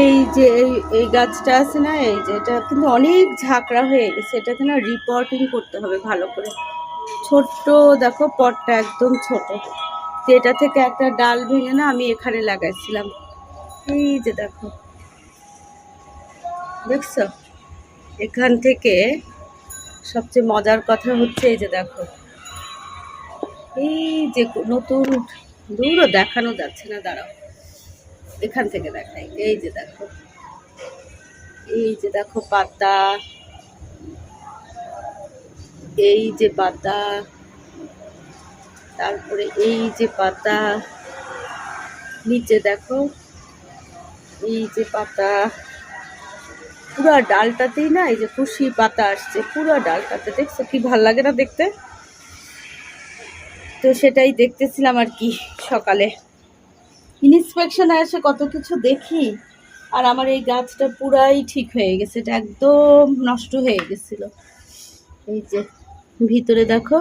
এই যে এই এই গাছটা আছে না, এই যে এটা কিন্তু অনেক ঝাঁকড়া হয়ে গেছে, এটাকে না রিপোর্টিং করতে হবে ভালো করে। ছোট্ট দেখো পটটা একদম ছোট। এটা থেকে একটা ডাল ভেঙে না আমি এখানে লাগাইছিলাম। এই যে দেখো। দেখছ? এখান থেকে সবচেয়ে মজার কথা হচ্ছে এই যে দেখো। এই যে নতুন, দূরও দেখানো যাচ্ছে না, দাঁড়াও। এখান থেকে দেখাই। এই যে দেখো। এই যে দেখো পাতা। এই যে পাতা। তারপরে এই যে পাতা। নিচে দেখো। এই যে পাতা। পুরো ডালটাতেই না এই যে খুশি পাতা আসছে। পুরো ডালটাতে। দেখছ কি ভালো লাগে না দেখতে? তো সেটাই দেখতেছিলাম আর কি সকালে। ইনস্পেকশনে এসে কত কিছু দেখি আর আমার এই গাছটা পুরাই ঠিক হয়ে গেছে, এটা একদম নষ্ট হয়ে গেছিল। এই যে ভিতরে দেখো,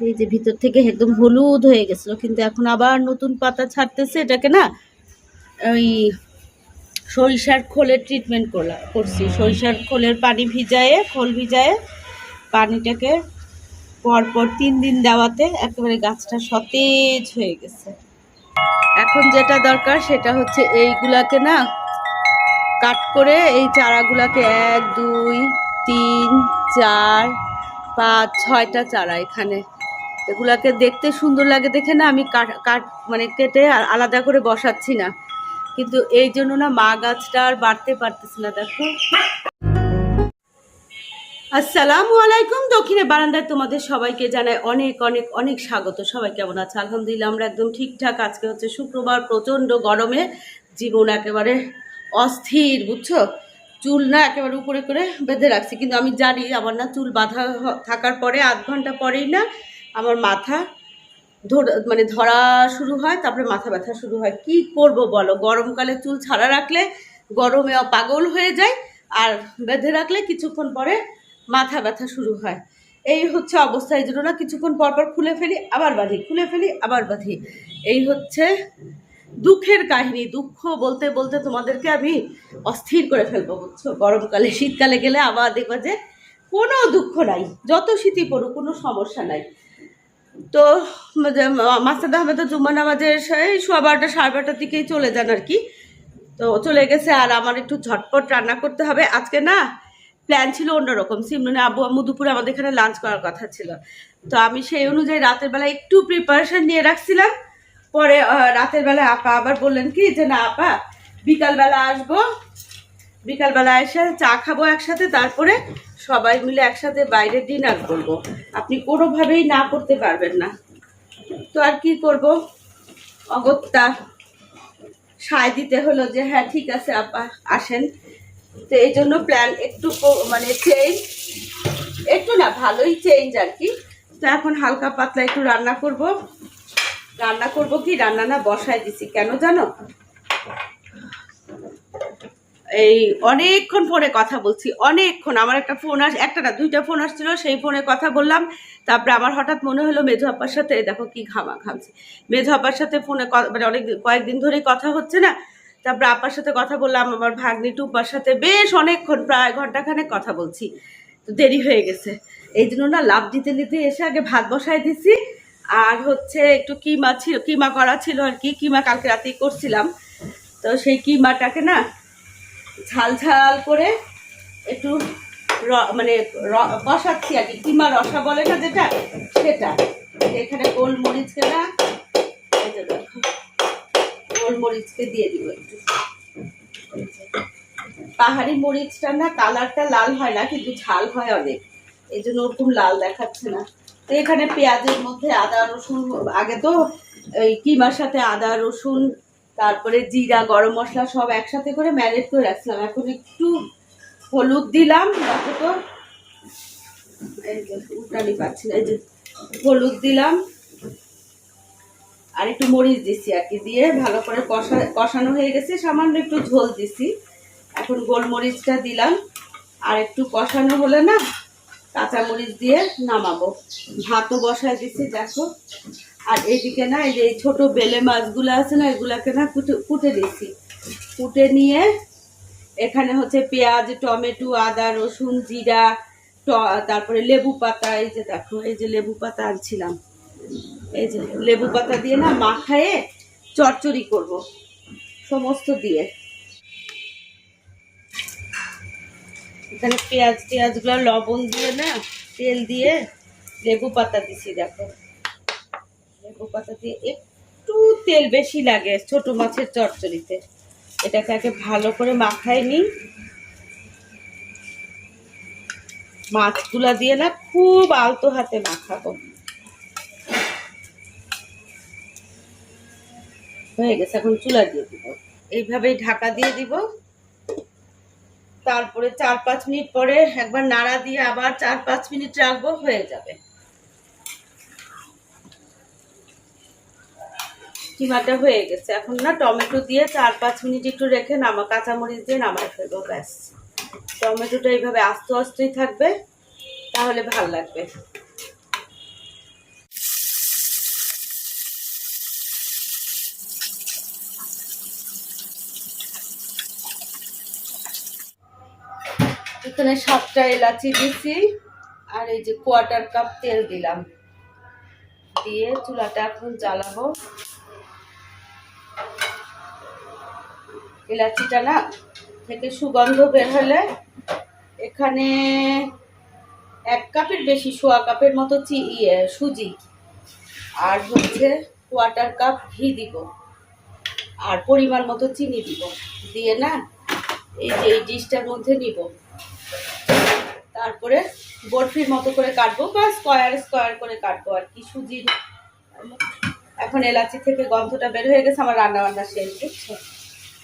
এই যে ভিতর থেকে একদম হলুদ হয়ে গেছিল, কিন্তু এখন আবার নতুন পাতা ছাড়তেছে এটাকে না, ওই সরিষার খোলের ট্রিটমেন্ট করলাম করছি। সরিষার খোলের পানি ভিজায়ে, খোল ভিজায়ে পানিটাকে পরপর তিন দিন দেওয়াতে একেবারে গাছটা সতেজ হয়ে গেছে। এখন যেটা দরকার সেটা হচ্ছে এইগুলাকে না কাট করে এই চারাগুলাকে এক, দুই, তিন, চার, পাঁচ, ছয়টা চারা এখানে। এগুলাকে দেখতে সুন্দর লাগে দেখে না আমি কাট মানে কেটে আলাদা করে বসাচ্ছি না। কিন্তু এই জন্য না মা গাছটা আর বাড়তে পারতেছি না, দেখো। আসসালামু আলাইকুম। দক্ষিণে বারান্দায় তোমাদের সবাইকে জানাই অনেক অনেক অনেক স্বাগত। সবাই কেমন আছে? আলহামদুলিল্লাহ, আমরা একদম ঠিকঠাক। আজকে হচ্ছে শুক্রবার, প্রচণ্ড গরমে জীবন একেবারে অস্থির, বুঝছ? চুল না একেবারে উপরে করে বেঁধে রাখছি। কিন্তু আমি জানি আমার না চুল বাঁধা থাকার পরে আধ ঘণ্টা পরেই না আমার মাথা ধর মানে ধরা শুরু হয়, তারপরে মাথা ব্যথা শুরু হয়। কি করব বলো? গরমকালে চুল ছাড়া রাখলে গরমে পাগল হয়ে যায় আর বেঁধে রাখলে কিছুক্ষণ পরে মাথা ব্যথা শুরু হয়। এই হচ্ছে অবস্থা, এই জন্য না কিছুক্ষণ পর পর খুলে ফেলি, আবার বাঁধি, খুলে ফেলি, আবার বাঁধি। এই হচ্ছে দুঃখের কাহিনী, দুঃখ বলতে বলতে তোমাদেরকে আমি অস্থির করে ফেলব, বুঝছ? গরমকালে, শীতকালে গেলে আবার দেখবা যে কোনো দুঃখ নাই, যত শীতই পড়ুক, কোনো সমস্যা নাই। তো মাস্টার আহমেদ জুম্মা নামাজের সেই সোয়া বারোটা, সাড়ে বারোটার দিকেই চলে যান আর কি। তো চলে গেছে, আর আমার একটু ঝটপট রান্না করতে হবে। আজকে না প্ল্যান ছিল অন্যরকম। সিমরনে, আব্বু, আম্মু দুপুরে আমাদের এখানে লাঞ্চ করার কথা ছিল। তো আমি সেই অনুযায়ী রাতের বেলা একটু প্রিপারেশন নিয়ে রাখছিলাম। পরে রাতের বেলা আপা আবার বললেন কি যে, না আপা, বিকালবেলা আসব। বিকালবেলা এসে চা খাব একসাথে, তারপরে সবাই মিলে একসাথে বাইরে ডিনার করব। আপনি কোনোভাবেই না করতে পারবেন না। তো আর কি করব? অগত্যা সায় দিতে হলো যে হ্যাঁ ঠিক আছে আপা, আসেন। তো এই জন্য প্ল্যান একটু মানে চেঞ্জ একটু না, ভালোই চেঞ্জ আর কি। তো এখন হালকা পাতলা একটু রান্না করব। রান্না করব কি? রান্না না বসায় দিছি, কেন জানো? এই অনেকক্ষণ ফোনে কথা বলছি, অনেকক্ষণ। আমার একটা ফোন আস একটা না, দুইটা ফোন আসছিল, সেই ফোনে কথা বললাম। তারপরে আমার হঠাৎ মনে হলো মেঝো আপার সাথে, দেখো কি ঘামা ঘামছে। মেঝো আপার সাথে ফোনে মানে অনেক কয়েকদিন ধরেই কথা হচ্ছে না। তারপরে আপার সাথে কথা বললাম আমার ভাগ্নি টুপার সাথে বেশ অনেকক্ষণ প্রায় ঘন্টাখানেক কথা বলছি। তো দেরি হয়ে গেছে। এই জন্য না লাভ দিতে নিতে এসে আগে ভাত বসায় দিছি। আর হচ্ছে একটু কিমা ছিল কিমা করা ছিল আর কি কিমা কালকে রাতেই করছিলাম। তো সেই কিমাটাকে না ঝাল ঝাল করে একটু মানে কষাচ্ছি আর কি। কিমা রসা বলে না যেটা সেটা। এখানে গোলমরিচকে না এই দেখো, গোলমরিচকে দিয়ে দিব একটু। পাহাড়ি মরিচটা না কালারটা লাল হয় না, কিন্তু ঝাল হয় অনেক। এই জন্য ওরকম লাল দেখাচ্ছে না। তো এখানে পেঁয়াজের মধ্যে আদা, রসুন, আগে তো এই কিমার সাথে আদা, রসুন, তারপরে জিরা, গরম মশলা সব একসাথে করে ম্যারিনেট করে রাখছিলাম। এখন একটু হলুদ দিলাম, দেখো তো। এই যে উল্টানি পাচ্ছি না, এই যে হলুদ দিলাম। আর একটু মরিচ দিছি আর কি, দিয়ে ভালো করে কষা, কষানো হয়ে গেছে, সামান্য একটু ঝোল দিছি। এখন গোলমরিচটা দিলাম। আর একটু কষানো হলে না, কাঁচামরিচ দিয়ে নামাবো। ভাতও বসায় দিচ্ছি দেখো। আর এইদিকে না, এই যে এই ছোটো বেলে মাছগুলো আছে না, এগুলাকে না কুটে কুটে দিচ্ছি কুটে নিয়ে এখানে হচ্ছে পেঁয়াজ, টমেটো, আদা, রসুন, জিরা তারপরে লেবু পাতা, এই যে দেখো, এই যে লেবু পাতা আনছিলাম। এই যে লেবু পাতা দিয়ে না মাখায়ে চচ্চড়ি করব, সমস্ত দিয়ে। এখানে পেঁয়াজ, টেয়াজগুলো লবণ দিয়ে না, তেল দিয়ে লেবু পাতা দিছি, দেখো। লেবু পাতা দিয়ে একটু তেল বেশি লাগে ছোট মাছের চচ্চড়িতে। এটাকে আগে ভালো করে মাখায় নিই। মাছগুলা দিয়ে না খুব আলতো হাতে মাখাবো। হয়ে গেছে, এখন চুলা দিয়ে দিব। এইভাবেই ঢাকা দিয়ে দিব। তারপরে চার পাঁচ মিনিট পরে একবার নাড়া দিয়ে আবার চার পাঁচ মিনিট রাখব, হয়ে যাবে। কিমাটা হয়ে গেছে? এখন না টমেটো দিয়ে চার পাঁচ মিনিট একটু রেখে নামা কাঁচামরিচ দিয়ে নামায় ফেলব, ব্যাস। টমেটোটা এইভাবে আস্তে আস্তেই থাকবে, তাহলে ভালো লাগবে। এখানে সাতটা এলাচি দিছি, আর এই যে কোয়ার্টার কাপ তেল দিলাম। দিয়ে চুলাটা এখন জ্বালাবো। এলাচিটা না থেকে সুগন্ধ বের হলে এখানে এক কাপের বেশি, সোয়া কাপের মতো চি ইয়ে সুজি। আর হচ্ছে কোয়ার্টার কাপ ঘি দিব। আর পরিমাণ মতো চিনি দিব। দিয়ে না এই যে এই ডিশটার মধ্যে নিব। তারপরে বরফির মতো করে কাটবো বা স্কোয়ার স্কোয়ার করে কাটবো আর কি সুজির এখন এলাচি থেকে গন্ধটা বের হয়ে গেছে, আমার রান্না বান্না শেষ, বুঝছ?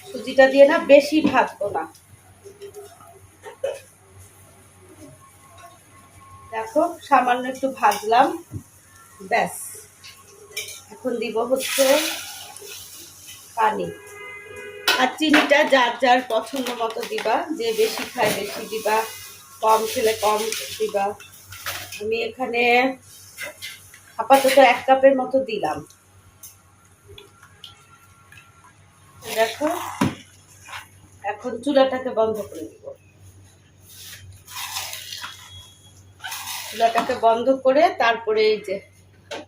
সুজিটা দিয়ে না বেশি ভাজবো না। দেখো, সামান্য একটু ভাজলাম, ব্যাস। এখন দিব হচ্ছে পানি। আর চিনিটা যার যার পছন্দ মতো দিবা, যে বেশি খায় বেশি দিবা। কম খেলে কম দিবা। আমি এখানে আপাতত এক কাপের মতো দিলাম। দেখো, এখন চুলাটাকে বন্ধ করে দিব। চুলাটাকে বন্ধ করে তারপরে এই যে,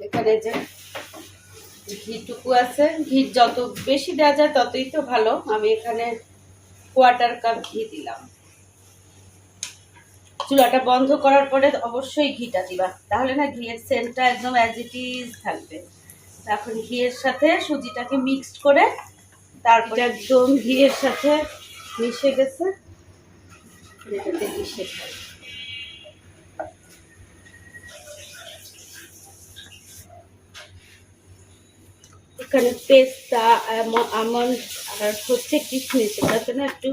এখানে যে ঘিটুকু আছে, ঘি যত বেশি দেওয়া যায় ততই তো ভালো। আমি এখানে কোয়ার্টার কাপ ঘি দিলাম। চুলাটা বন্ধ করার পরে অবশ্যই ঘিটা দিবা। তাহলে না ঘিয়ের সেন্টটা একদম অ্যাজ ইট ইজ থাকবে। এখন ঘিয়ের সাথে সুজিটাকে মিক্সড করে তারপরে একদম ঘিয়ের সাথে মিশে গেছে। এটাতে মিশে খাই এখানে পেস্তা আমন্ড আর হচ্ছে কিশমিশ এটাকে না একটু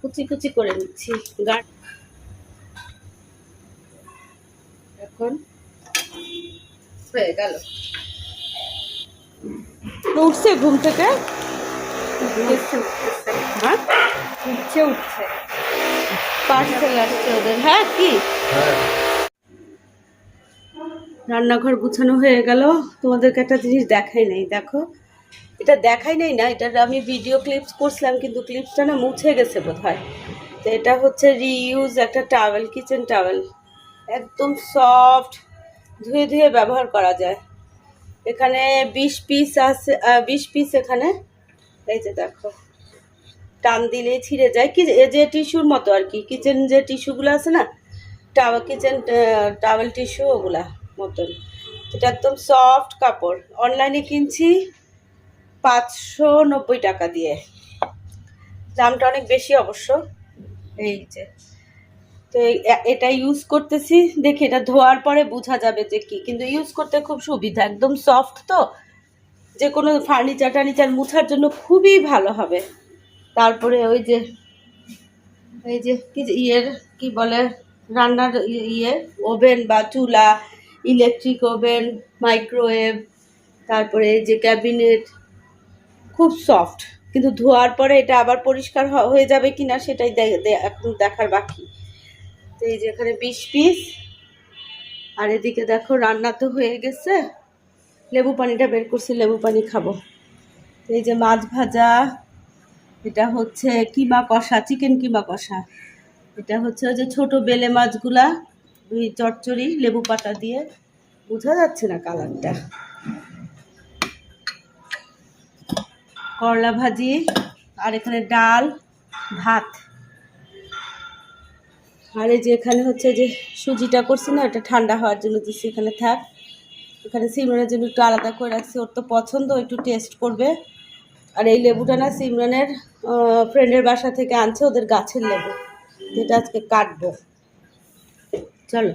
কুচি কুচি করে নিচ্ছি। গাঢ় এখন হয়ে গেল। উঠছে ঘুম থেকে? হ্যাঁ উঠছে। উঠছে পার্সেল আসছে ওদের। হ্যাঁ কি? রান্নাঘর গুছানো হয়ে গেল। তোমাদেরকে একটা জিনিস দেখাই নাই দেখো। এটা দেখাই নাই না এটা আমি ভিডিও ক্লিপস করছিলাম, কিন্তু ক্লিপসটা না মুছে গেছে বোধ হয় তো এটা হচ্ছে রিইউজ একটা টাওয়েল কিচেন টাওয়েল একদম সফট ধুয়ে ধুয়ে ব্যবহার করা যায়। এখানে বিশ পিস আছে বিশ পিস এখানে। এই যে দেখো, টান দিলেই ছিঁড়ে যায়। কি যে টিস্যুর মতো আর কি কিচেন যে টিস্যুগুলো আছে না টাওয়াল কিচেন টাওয়েল টিস্যু ওগুলা মতন। এটা একদম সফট কাপড়। অনলাইনে কিনছি পাঁচশো নব্বই টাকা দিয়ে। দামটা অনেক বেশি অবশ্য। এই যে। তো এটা ইউজ করতেছি, দেখি এটা ধোয়ার পরে বোঝা যাবে যে কি। কিন্তু ইউজ করতে খুব সুবিধা, একদম সফট তো। যে কোনো ফার্নিচার টার্নিচার মুছার জন্য খুবই ভালো হবে। তারপরে ওই যে এই যে কি ইয়ের, কি বলে, রান্নার ইয়ে ওভেন বা চুলা ইলেকট্রিক ওভেন মাইক্রোওয়েভ তারপরে এই যে ক্যাবিনেট খুব সফট কিন্তু ধোয়ার পরে এটা আবার পরিষ্কার হয়ে যাবে কি না সেটাই এখন দেখার বাকি। তো এই যে এখানে বিশ পিস আর এদিকে দেখো রান্না তো হয়ে গেছে। লেবু পানিটা বের করছি, লেবু পানি খাব। এই যে মাছ ভাজা, এটা হচ্ছে কিমা কষা, চিকেন কিমা কষা। এটা হচ্ছে যে ছোট বেলে মাছগুলা চচ্চড়ি, লেবু পাতা দিয়ে। বোঝা যাচ্ছে না কালারটা করলা ভাজি আর এখানে ডাল, ভাত। আর এই যে এখানে হচ্ছে যে সুজিটা করছি না, এটা ঠান্ডা হওয়ার জন্য দিচ্ছি এখানে থাক। এখানে সিমরানের জন্য একটু আলাদা করে রাখছি, ওর তো পছন্দ, একটু টেস্ট করবে। আর এই লেবুটা না সিমরানের ফ্রেন্ডের বাসা থেকে আনছে, ওদের গাছের লেবু, যেটা আজকে কাটবো। চলো।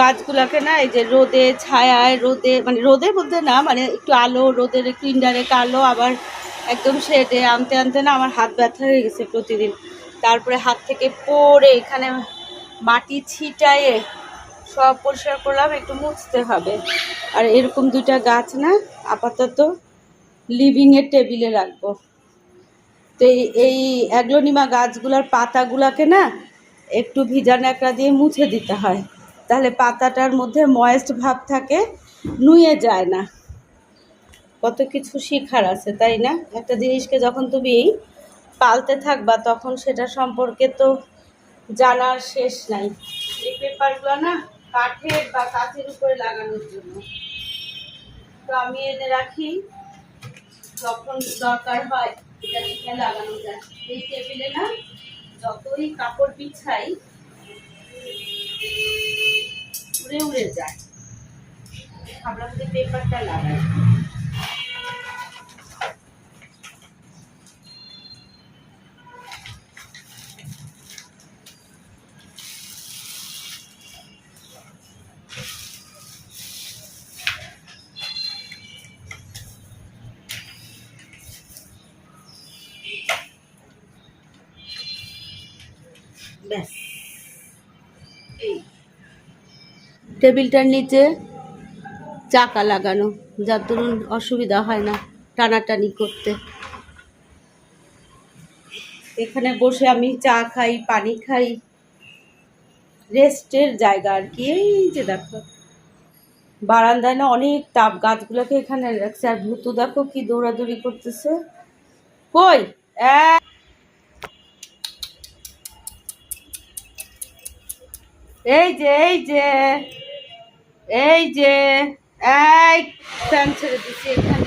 গাছগুলাকে না, এই যে রোদে, ছায়ায় রোদে মানে রোদের মধ্যে না মানে একটু আলো, রোদের একটু ইনডাইরেক্ট আলো, আবার একদম শেডে আনতে আনতে না আমার হাত ব্যথা হয়ে গেছে প্রতিদিন। তারপরে হাত থেকে পড়ে এখানে মাটি ছিটায়ে সব পরিষ্কার করলাম, একটু মুছতে হবে। আর এরকম দুইটা গাছ না, আপাতত লিভিংয়ের টেবিলে রাখব। তো এই অ্যাগ্লোনিমা গাছগুলোর পাতাগুলোকে না, একটু ভিজা ন্যাকড়া দিয়ে মুছে দিতে হয়। তাহলে পাতাটার মধ্যে ময়েস্ট ভাব থাকে, নুয়ে যায় না। কত কিছু শিখার আছে, তাই না? একটা জিনিসকে যখন তুমি পালতে থাকবা, তখন সেটা সম্পর্কে তো জানার শেষ নাই। এই পেপারগুলো না কাঠের বা কাঁচের উপরে লাগানোর জন্য। তো আমি এনে রাখি, যখন দরকার হয় এটা লাগানো যায়। এই টেবিলে না যতই কাপড় বিছাই উড়ে উড়ে যায়। যে পেপারটা লাগাই। টেবিলটার নিচে চাকা লাগানো, যার দরুন অসুবিধা হয় না টানাটানি করতে। এখানে বসে আমি চা খাই, পানি খাই। রেস্টের জায়গা আর কি, এই যে দেখো। বারান্দায় না অনেক তাপ, গাছগুলোকে এখানে রাখছে। আর ভূতু দেখো কি দৌড়াদৌড়ি করতেছে। কই? এই যে এই যে। এই যে, এই ফ্যান ছেড়ে দিচ্ছি এখানে।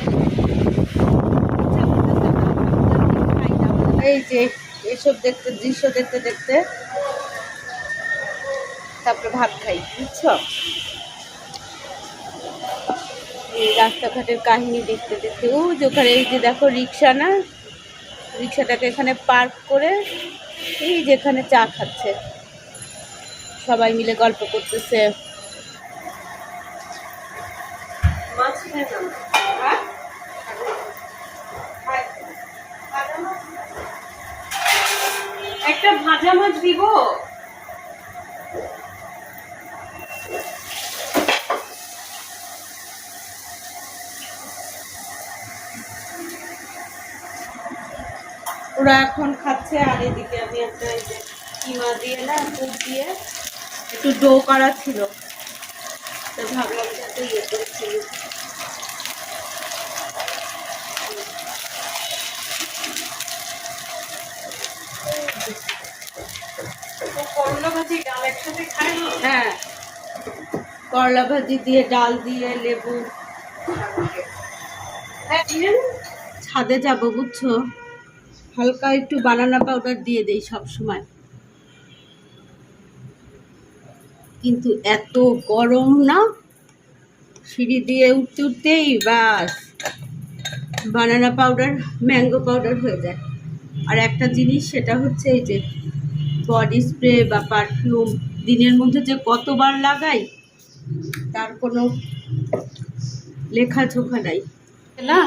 এই যে, এসব দেখতে, দৃশ্য দেখতে দেখতে। তারপরে ভাত খাই, বুঝছ? রাস্তাঘাটের কাহিনী দেখতে দেখতে। ও যে ওখানে, এই যে দেখো রিক্সা না? রিক্সাটাকে এখানে পার্ক করে এই যেখানে চা খাচ্ছে। সবাই মিলে গল্প করতেছে। একটা ভাজা মাছ দিব। ওরা এখন খাচ্ছে, আর এদিকে আমি একটা এই যে কিমা দিয়ে না দুধ দিয়ে একটু ডো করা ছিল। তো ভাবলাম হ্যাঁ। করলা ভাজি দিয়ে ডাল দিয়ে লেবু। ছাদে যাব বুঝছ? হালকা একটু বানানা পাউডার দিয়ে দেই সব সময় কিন্তু এত গরম না? সিঁড়ি দিয়ে উঠতে উঠতেই বাস বানানা পাউডার ম্যাঙ্গো পাউডার হয়ে যায়। আর একটা জিনিস সেটা হচ্ছে এই যে বডি স্প্রে বা পারফিউম দিনের মধ্যে যে কতবার লাগাই, তার কোনো লেখা ঝোখা নাই। না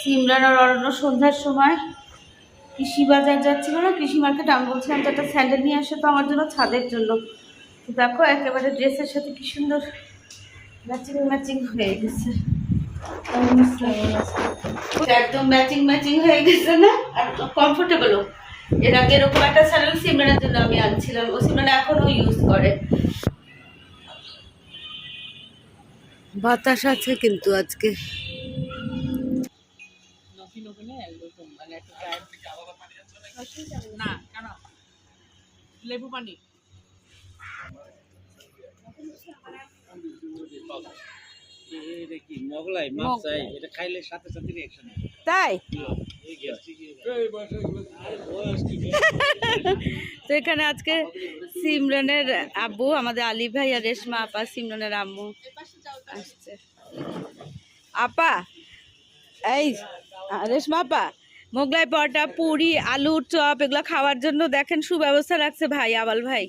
সিমরান আর অরণ্য সন্ধ্যার সময় কৃষি বাজার যাচ্ছিল না, কৃষি মার্কেট, আমি বলছিলাম যে একটা স্যান্ডেল নিয়ে আসে তো আমার জন্য ছাদের জন্য। দেখো, একেবারে ড্রেসের সাথে কি সুন্দর ম্যাচিং ম্যাচিং হয়ে গেছে। একদম ম্যাচিং ম্যাচিং হয়ে গেছে না? আর কমফোর্টেবলও এর আগে এরকম একটা স্যান্ডেল সিমরানের জন্য আমি আনছিলাম। ও সিমরান এখনও ইউজ করে। বাতাস আছে কিন্তু আজকে। না কেন? লেবু পানি। তাই? তো এখানে আজকে সিমরানের আব্বু আমাদের আলী ভাই আর রেশমা আপা সিমরনের আম্মু আসছে। আপা এই রেশমা আপা মোগলাই পরোটা পুরি আলুর চপ এগুলো খাওয়ার জন্য দেখেন সুব্যবস্থা রাখছে ভাই আবাল ভাই।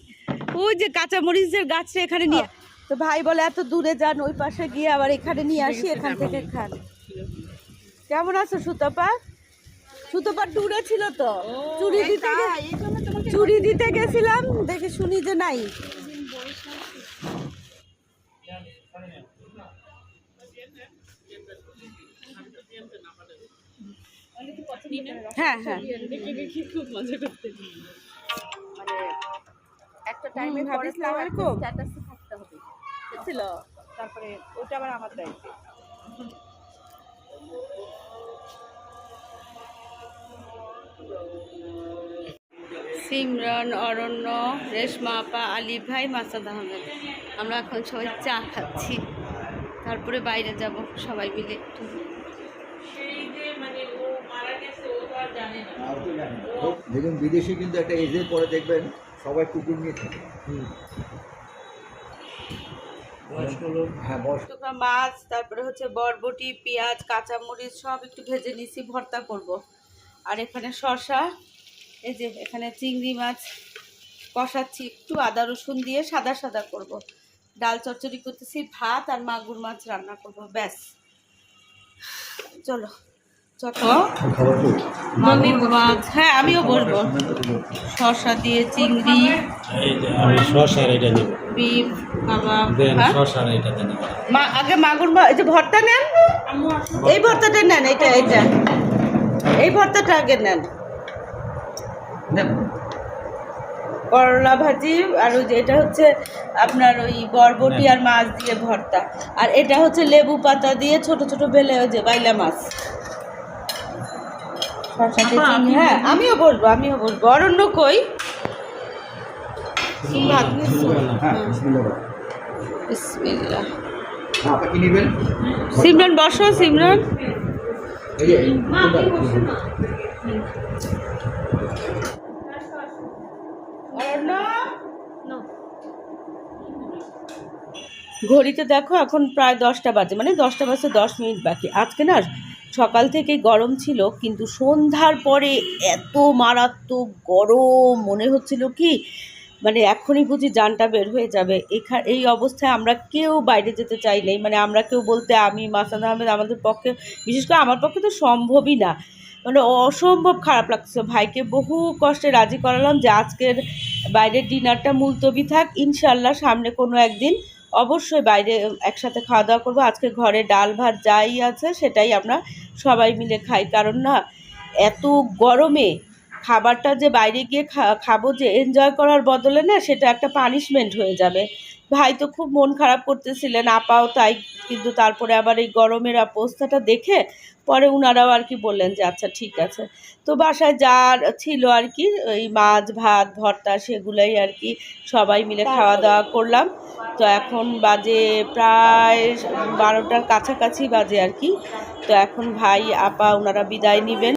ওই যে কাঁচামরিচের গাছটা এখানে নিয়ে তো ভাই বলে এত দূরে যান ওই পাশে গিয়ে আবার এখানে নিয়ে আসি এখান থেকে খান। কেমন আছো সুতপা? সুতপা টুরে ছিল তো? চুরি দিতে চুরি দিতে গেছিলাম দেখে শুনি যে নাই। হ্যাঁ হ্যাঁ। একটা টাইমে হাফিজ সালাম স্ট্যাটাসে থাকতে হবে। ছিল। তারপরে ওটা আবার আমার দায়িত্ব। সিমরন অরণ্য রেশমা আপা আলী ভাই মাসাদ আহমেদ। আমরা এখন সবাই চা খাচ্ছি। তারপরে বাইরে যাব সবাই মিলে। একটু দেখুন বিদেশে কিন্তু একটা এজের পরে দেখবেন সবাই কুকুর নিয়ে থাকে। হ্যাঁ বয়স্ক মাছ তারপরে হচ্ছে বরবটি পেঁয়াজ কাঁচামরিচ সব একটু ভেজে নিছি ভর্তা করব। আর এখানে শসা এই যে এখানে চিংড়ি মাছ কষাচ্ছি একটু আদা রসুন দিয়ে সাদা সাদা করব। ডাল চচ্চড়ি করতেছি ভাত আর মাগুর মাছ রান্না করব ব্যাস চলো হ্যাঁ আমিও বলব। শসা দিয়ে চিংড়ি এই আমি শশার এটা নেব। বিফ কাবাব দেন হ্যাঁ? এটা দেন। মা আগে মাগুর মা এই যে ভর্তা নেন? এই ভর্তাটা নেন এটা এটা। এই ভর্তাটা আগে নেন। করলা ভাজি আর ওই যে এটা হচ্ছে আপনার ওই বরবটি আর মাছ দিয়ে ভর্তা। আর এটা হচ্ছে লেবু পাতা দিয়ে ছোট ছোট বেলে ওই যে বাইলা মাছ। হ্যাঁ আমিও বলব আমিও বলব অরণ্য কই? হ্যাঁ হ্যাঁ, আপনি কি নেবেন? সিমরান বসো সিমরান? ঘড়িতে দেখো এখন প্রায় দশটা বাজে মানে দশটা বাজে দশ মিনিট বাকি। আজকে না সকাল থেকে গরম ছিল, কিন্তু সন্ধ্যার পরে এত মারাত্মক গরম, মনে হচ্ছিল কি মানে এখনই বুঝি জানটা বের হয়ে যাবে। এখা, এই অবস্থায় আমরা কেউ বাইরে যেতে চাই নাই মানে আমরা কেউ বলতে আমি মাসাদ আহমেদ আমাদের পক্ষে, বিশেষ করে আমার পক্ষে তো সম্ভবই না। মানে অসম্ভব খারাপ লাগছে। ভাইকে বহু কষ্টে রাজি করালাম যে আজকের বাইরের ডিনারটা মুলতবি থাক ইনশাল্লাহ সামনে কোনো একদিন অবশ্যই বাইরে একসাথে খাওয়া দাওয়া করব। আজকে ঘরে ডাল ভাত যাই আছে, সেটাই আমরা সবাই মিলে খাই। কারণ না, এত গরমে খাবারটা যে বাইরে গিয়ে খাব যে এনজয় করার বদলে না, সেটা একটা পানিশমেন্ট হয়ে যাবে। ভাই তো খুব মন খারাপ করতেছিলেন, আপাও তাই, কিন্তু তারপরে আবার এই গরমের অবস্থাটা দেখে পরে উনারাও আর কি বললেন যে আচ্ছা ঠিক আছে। তো বাসায় যা ছিল আর কি, ওই মাছ, ভাত, ভর্তা সেগুলোই আর কি সবাই মিলে খাওয়া দাওয়া করলাম। তো এখন বাজে প্রায় বারোটার কাছাকাছি বাজে আর কি। তো এখন ভাই, আপা ওনারা বিদায় নেবেন।